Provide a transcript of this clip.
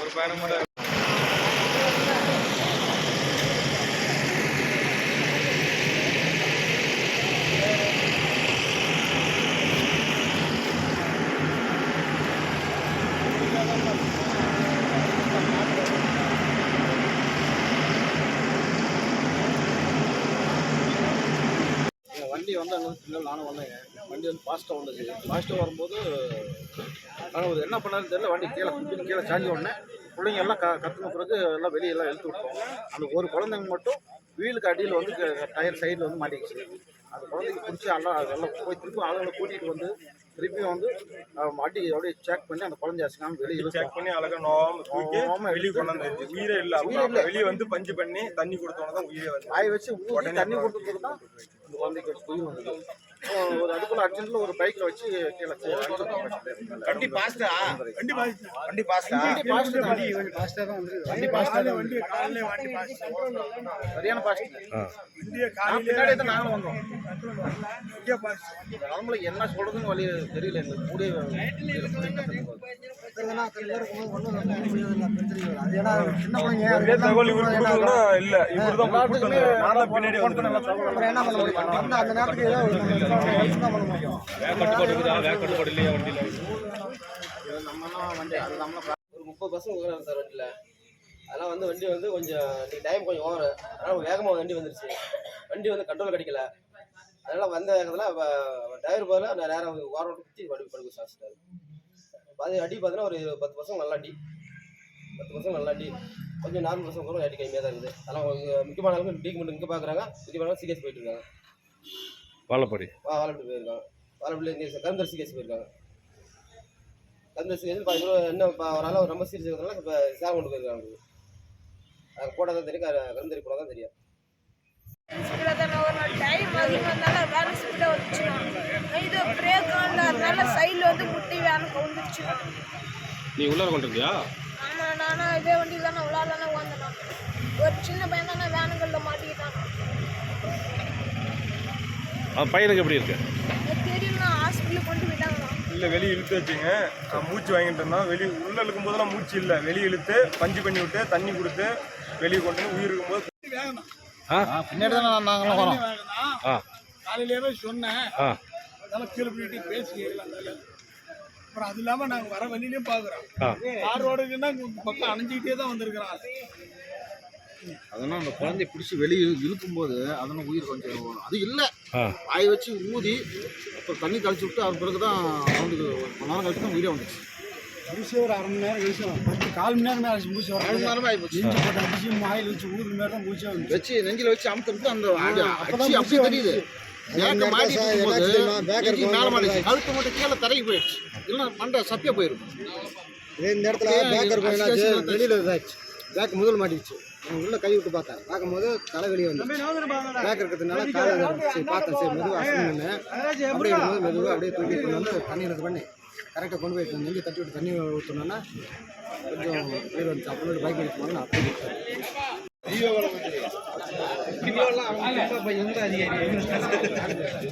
ஒரு பயணம் கூட வண்டி வந்து அங்கே பின்னால் நானும் வந்தேங்க வண்டி வந்து ஃபாஸ்ட்டாக வந்துச்சு ஃபாஸ்ட்டாக வரும்போது ஆனால் ஒரு என்ன பண்ணாருன்னு தெரியல வண்டி கீழே குப்பின்னு கீழே சாஞ்சி உடனே பிள்ளைங்க எல்லாம் க கற்றுன பிறகு எல்லாம் வெளியெல்லாம் எழுத்து இழுத்து விட்டோம். அந்த ஒரு குழந்தைங்க மட்டும் வீலுக்கு அடியில் வந்து க- டயர் சைடில் வந்து மாட்டிக்கிச்சு. அந்த குழந்தைக்கு பிடிச்சி எல்லாம் அதெல்லாம் போய் திருப்பி ஆளுங்களை கூட்டிகிட்டு வந்து திருப்பி வந்து மாட்டி அப்படியே செக் பண்ணி அந்த குழந்தைய அசிக்காம வெளியே செக் பண்ணி அழகா நோவாம நோவாம வெளியே கொண்டு வந்து உயிரே இல்ல உயிரே இல்ல. வெளியே வந்து பஞ்சு பண்ணி தண்ணி கொடுத்தவங்க தான் உயிரே வந்து. காய வச்சு ஊற்றி தண்ணி கொடுத்ததுக்கு தான் இந்த குழந்தைக்கு உயிர் வந்தது ஒரு அதுக்குள்ள அர்ஜென்ட்ல ஒரு பைக்கில் வச்சு கீழே வண்டி பாஸ்டா வண்டி பாஸ்டா வண்டி பாஸ்டா வண்டி தான். வண்டி பாஸ்டா தான் வந்து வண்டி பாஸ்டா வண்டி காலையில வண்டி பாஸ்டா சரியான பாஸ்ட் காலையில பின்னாடியே தான் நாங்களும் வந்தோம். பாஸ்டா அவங்களுக்கு என்ன சொல்றதுன்னு வழி தெரியல. எங்களுக்கு நம்மலாம் வண்டி அது நம்மளாம் ஒரு முப்பது பர்சன்ட் உட்காந்து சார் வண்டியில். அதெல்லாம் வந்து வண்டி வந்து கொஞ்சம் இன்னைக்கு டைம் கொஞ்சம் ஓவர் அதனால் வேகமாக வண்டி வந்துருச்சு. வண்டி வந்து கண்ட்ரோல் கிடைக்கல. அதனால் வந்த வேகத்தில் டிரைவர் பதிலாக நான் நேரம் ஓரம் வண்டி படுக்க சாச்சிட்டாரு பாதி அடி பார்த்தீங்கன்னா ஒரு பத்து பர்சன்ட் நல்லா அடி. பத்து பர்சன்ட் நல்லா அடி. கொஞ்சம் நார்மல் பர்சன்ட் கூட அடி கம்மியாக தான் இருக்குது. அதெல்லாம் முக்கியமான அளவுக்கு ட்ரீட்மெண்ட் இங்கே பார்க்குறாங்க முக்கியமான சீரியஸ் போயிட்டு இருக்காங்க. வாழப்படி. வா வாழப்பட்டு போயிருக்காங்க. வாழப்பட்டு இங்கே கருந்தரிசி கேஸ் போயிருக்காங்க. கருந்தரிசி கேஸ் பாதி பேர் என்ன ப- ஒரு நாள் ரொம்ப சீரியஸ் இருக்கிறதுனால இப்போ சேவை கொண்டு போயிருக்காங்க அது போட்டால் தான் தெரியும். கரு- கருந்தறி போனால் தான் தெரியும் ஸ்பீடாக தானே ஒரு டைம் அதிகமாக வேலை ஸ்பீடாக வந்துச்சுன்னா இது பிரேக் அதனால சைடில் வந்து முட்டி வேலை கவுந்துருச்சு. நீ உள்ளார கொண்டிருக்கியா? ஆமாம் நானும் இதே வண்டியில் தானே விளாட்லானே உட்காந்துனான் ஒரு சின்ன பையன் தானே வேனுங்களில் மாட்டிக்கிட்டான். பையனுக்கு எப்படி இருக்கு? தெரியல ஹாஸ்பிட்டலுக்கு கொண்டு போயிட்டாங்கண்ணா. இல்ல வெளியே இழுத்து வச்சுங்க. நான் மூச்சு வாங்கிட்டு இருந்தோம் வெளியே உள்ள இழுக்கும் போதெல்லாம் மூச்சு இல்ல. வெளியே இழுத்து பஞ்சு பண்ணி விட்டு தண்ணி கொடுத்து வெளியே கொண்டு வந்து உயிர் இருக்கும்போது ஆ பின்னாடி தான் நாங்களும் வரோம் ஆ. காலையிலேயே சொன்னேன். அதனால கீழே போயிட்டு பேசி கேட்கலாம் அதனால. அப்புறம் அது இல்லாம நாங்க வர வழியிலையும் பாக்குறோம். ஆ. கார் ரோடுக்குன்னா பக்கம் அணைஞ்சிக்கிட்டே தான் வந்திருக்கிறான். அதெல்லாம் அந்த குழந்தைய பிடிச்சி வெளியே இழுக்கும்போது அதெல்லாம் உயிர் கொஞ்சம். அது இல்லை. வாய் வச்சு ஊதி அப்புறம் தண்ணி கழிச்சு விட்டு அது பிறகு தான் ஒரு மணி நேரம் கழிச்சு தான் உயிரே வந்துச்சு. முடிச்சு ஒரு அரை மணி நேரம் கழிச்சு பத்து கால் மணி நேரம் ஆச்சு முடிச்சு அரை மணி நேரமே ஆகி போச்சு நெஞ்சு போட்டு அடிச்சு மாயில் வச்சு ஊதுற மாதிரி தான் முடிச்சே வந்து வச்சு நெஞ்சில வச்சு அமுத்துறது அந்த அப்படியே தெரியுது. மாட்டிட்டு இருக்கும்போது நெஞ்சு மேல மாட்டிச்சு கழுத்து மட்டும் கீழே தரைக்கு போயிடுச்சு. இல்லைன்னா மண்டை சப்பியா போயிடும் இந்த இடத்துல பேக்கர் என்னாச்சு வெளியில இதாச்சு. பேக் முதல் மாட்டிடுச்சு. நான் உள்ள கை விட்டு பார்த்தேன் பார்க்கும்போது தலை வெளியே வந்து பேக் இருக்கிறதுனால காலை சரி பார்த்தேன் சரி மெதுவாக அசைன்னு அப்படியே இருக்கும்போது மெதுவாக அப்படியே தூக்கி கொண்டு வந்து தண்ணி இது பண்ணி கரெக்டாக கொண்டு போயிட்டு நெஞ்சு தட்டி விட்டு தண்ணி ஊற்றணுன்னா கொஞ்சம் உயிர் வந்துச்சு. அப்புறம் பைக் எடுத்து போனால்